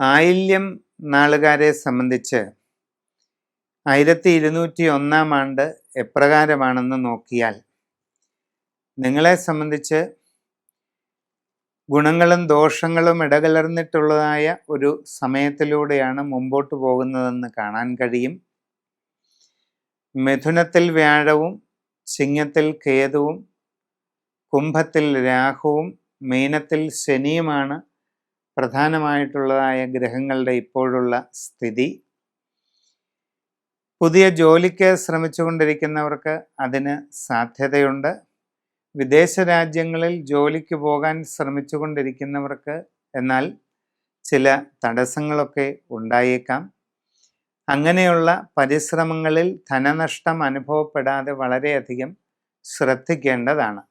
ആയില്യം നാളുകാരെ സംബന്ധിച്ച് ആയിരത്തി ഇരുന്നൂറ്റി ഒന്നാം ആണ്ട് എപ്രകാരമാണെന്ന് നോക്കിയാൽ നിങ്ങളെ സംബന്ധിച്ച് ഗുണങ്ങളും ദോഷങ്ങളും ഇടകലർന്നിട്ടുള്ളതായ ഒരു സമയത്തിലൂടെയാണ് മുമ്പോട്ട് പോകുന്നതെന്ന് കാണാൻ കഴിയും. മിഥുനത്തിൽ വ്യാഴവും ചിങ്ങത്തിൽ കേതുവും കുംഭത്തിൽ രാഹുവും മീനത്തിൽ ശനിയുമാണ് പ്രധാനമായിട്ടുള്ളതായ ഗ്രഹങ്ങളുടെ ഇപ്പോഴുള്ള സ്ഥിതി. പുതിയ ജോലിക്ക് ശ്രമിച്ചുകൊണ്ടിരിക്കുന്നവർക്ക് അതിന് സാധ്യതയുണ്ട്. വിദേശ രാജ്യങ്ങളിൽ ജോലിക്ക് പോകാൻ ശ്രമിച്ചുകൊണ്ടിരിക്കുന്നവർക്ക് എന്നാൽ ചില തടസ്സങ്ങളൊക്കെ ഉണ്ടായേക്കാം. അങ്ങനെയുള്ള പരിശ്രമങ്ങളിൽ ധനനഷ്ടം അനുഭവപ്പെടാതെ വളരെയധികം ശ്രദ്ധിക്കേണ്ടതാണ്.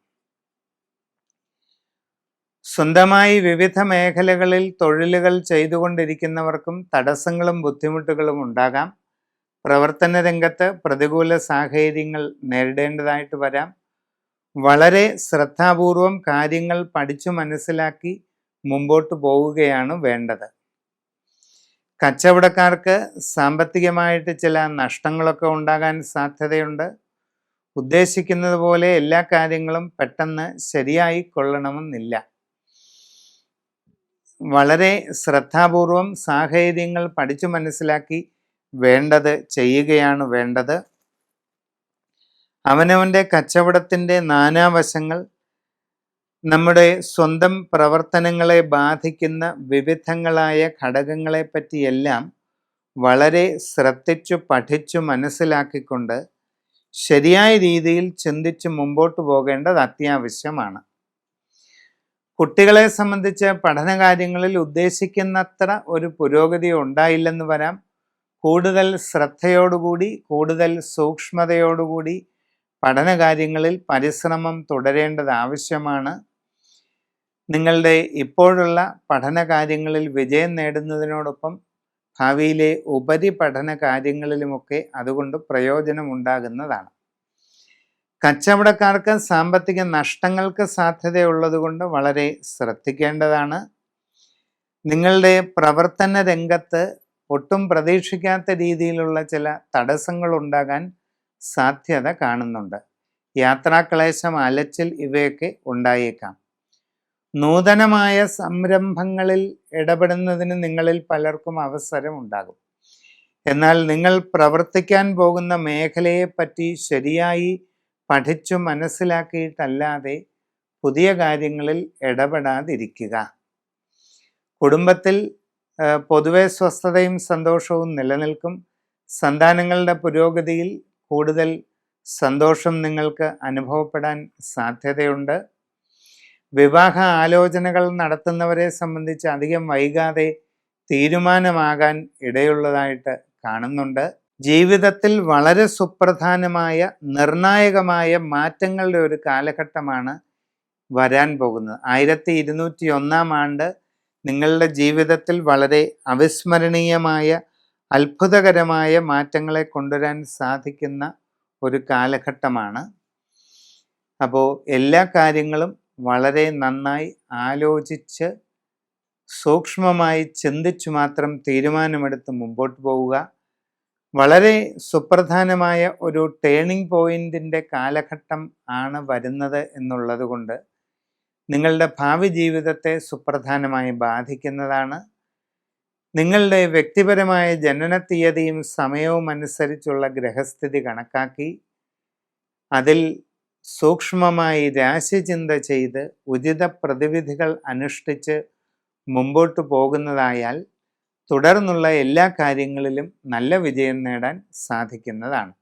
സ്വന്തമായി വിവിധ മേഖലകളിൽ തൊഴിലുകൾ ചെയ്തുകൊണ്ടിരിക്കുന്നവർക്കും തടസ്സങ്ങളും ബുദ്ധിമുട്ടുകളും ഉണ്ടാകാം. പ്രവർത്തന രംഗത്ത് പ്രതികൂല സാഹചര്യങ്ങൾ നേരിടേണ്ടതായിട്ട് വരാം. വളരെ ശ്രദ്ധാപൂർവം കാര്യങ്ങൾ പഠിച്ചു മനസ്സിലാക്കി മുമ്പോട്ട് പോവുകയാണ് വേണ്ടത്. കച്ചവടക്കാർക്ക് സാമ്പത്തികമായിട്ട് ചില നഷ്ടങ്ങളൊക്കെ ഉണ്ടാകാൻ സാധ്യതയുണ്ട്. ഉദ്ദേശിക്കുന്നത് പോലെ എല്ലാ കാര്യങ്ങളും പെട്ടെന്ന് ശരിയായി കൊള്ളണമെന്നില്ല. വളരെ ശ്രദ്ധാപൂർവം സാഹചര്യങ്ങൾ പഠിച്ചു മനസ്സിലാക്കി വേണ്ടത് ചെയ്യുകയാണ് വേണ്ടത്. അവനവന്റെ കച്ചവടത്തിന്റെ നാനാവശങ്ങൾ നമ്മുടെ സ്വന്തം പ്രവർത്തനങ്ങളെ ബാധിക്കുന്ന വിവിധങ്ങളായ ഘടകങ്ങളെ പറ്റിയെല്ലാം വളരെ ശ്രദ്ധിച്ചു പഠിച്ചു മനസ്സിലാക്കിക്കൊണ്ട് ശരിയായ രീതിയിൽ ചിന്തിച്ച് മുമ്പോട്ട് പോകേണ്ടത് അത്യാവശ്യമാണ്. കുട്ടികളെ സംബന്ധിച്ച് പഠനകാര്യങ്ങളിൽ ഉദ്ദേശിക്കുന്നത്ര ഒരു പുരോഗതി ഉണ്ടായില്ലെന്ന് വരാം. കൂടുതൽ ശ്രദ്ധയോടുകൂടി കൂടുതൽ സൂക്ഷ്മതയോടുകൂടി പഠനകാര്യങ്ങളിൽ പരിശ്രമം തുടരേണ്ടത് ആവശ്യമാണ്. നിങ്ങളുടെ ഇപ്പോഴുള്ള പഠനകാര്യങ്ങളിൽ വിജയം നേടുന്നതിനോടൊപ്പം ഭാവിയിലെ ഉപരിപഠന കാര്യങ്ങളിലുമൊക്കെ അതുകൊണ്ട് പ്രയോജനമുണ്ടാകുന്നതാണ്. കച്ചവടക്കാർക്ക് സാമ്പത്തിക നഷ്ടങ്ങൾക്ക് സാധ്യതയുള്ളതുകൊണ്ട് വളരെ ശ്രദ്ധിക്കേണ്ടതാണ്. നിങ്ങളുടെ പ്രവർത്തന രംഗത്ത് ഒട്ടും പ്രതീക്ഷിക്കാത്ത രീതിയിലുള്ള ചില തടസ്സങ്ങൾ ഉണ്ടാകാൻ സാധ്യത കാണുന്നുണ്ട്. യാത്രാക്ലേശം അലച്ചിൽ ഇവയൊക്കെ ഉണ്ടായേക്കാം. നൂതനമായ സംരംഭങ്ങളിൽ ഇടപെടുന്നതിന് നിങ്ങളിൽ പലർക്കും അവസരം ഉണ്ടാകും. എന്നാൽ നിങ്ങൾ പ്രവർത്തിക്കാൻ പോകുന്ന മേഖലയെ പറ്റി ശരിയായി പഠിച്ചു മനസ്സിലാക്കിയിട്ടല്ലാതെ പുതിയ കാര്യങ്ങളിൽ ഇടപെടാതിരിക്കുക. കുടുംബത്തിൽ പൊതുവെ സ്വസ്ഥതയും സന്തോഷവും നിലനിൽക്കും. സന്താനങ്ങളുടെ പുരോഗതിയിൽ കൂടുതൽ സന്തോഷം നിങ്ങൾക്ക് അനുഭവപ്പെടാൻ സാധ്യതയുണ്ട്. വിവാഹ ആലോചനകൾ നടത്തുന്നവരെ സംബന്ധിച്ച് അധികം വൈകാതെ തീരുമാനമാകാൻ ഇടയുള്ളതായിട്ട് കാണുന്നുണ്ട്. ജീവിതത്തിൽ വളരെ സുപ്രധാനമായ നിർണായകമായ മാറ്റങ്ങളുടെ ഒരു കാലഘട്ടമാണ് വരാൻ പോകുന്നത്. ആയിരത്തി ഇരുന്നൂറ്റി ഒന്നാം ആണ്ട് നിങ്ങളുടെ ജീവിതത്തിൽ വളരെ അവിസ്മരണീയമായ അത്ഭുതകരമായ മാറ്റങ്ങളെ കൊണ്ടുവരാൻ സാധിക്കുന്ന ഒരു കാലഘട്ടമാണ്. അപ്പോൾ എല്ലാ കാര്യങ്ങളും വളരെ നന്നായി ആലോചിച്ച് സൂക്ഷ്മമായി ചിന്തിച്ചു മാത്രം തീരുമാനമെടുത്ത് മുമ്പോട്ട് പോവുക. വളരെ സുപ്രധാനമായ ഒരു ടേണിംഗ് പോയിന്റിന്റെ കാലഘട്ടം ആണ് വരുന്നത് എന്നുള്ളത് കൊണ്ട് നിങ്ങളുടെ ഭാവി ജീവിതത്തെ സുപ്രധാനമായി ബാധിക്കുന്നതാണ്. നിങ്ങളുടെ വ്യക്തിപരമായ ജനന തീയതിയും സമയവും അനുസരിച്ചുള്ള ഗ്രഹസ്ഥിതി കണക്കാക്കി അതിൽ സൂക്ഷ്മമായി രാശിചിന്ത ചെയ്ത് ഉചിത പ്രതിവിധികൾ അനുഷ്ഠിച്ച് മുമ്പോട്ട് പോകുന്നതായാൽ തുടർന്നുള്ള എല്ലാ കാര്യങ്ങളിലും നല്ല വിജയം നേടാൻ സാധിക്കുന്നതാണ്.